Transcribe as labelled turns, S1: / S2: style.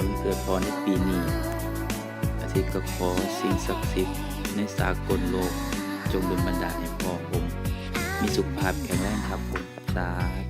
S1: ายเกิดพอในปีนี้อาทิตย์ก็ขอสิ่งศักดิ์สิทธิ์ในสากลโลก จงดลบันดาลให้พ่อผม มีสุขภาพแข็งแรงครับผมสาธุ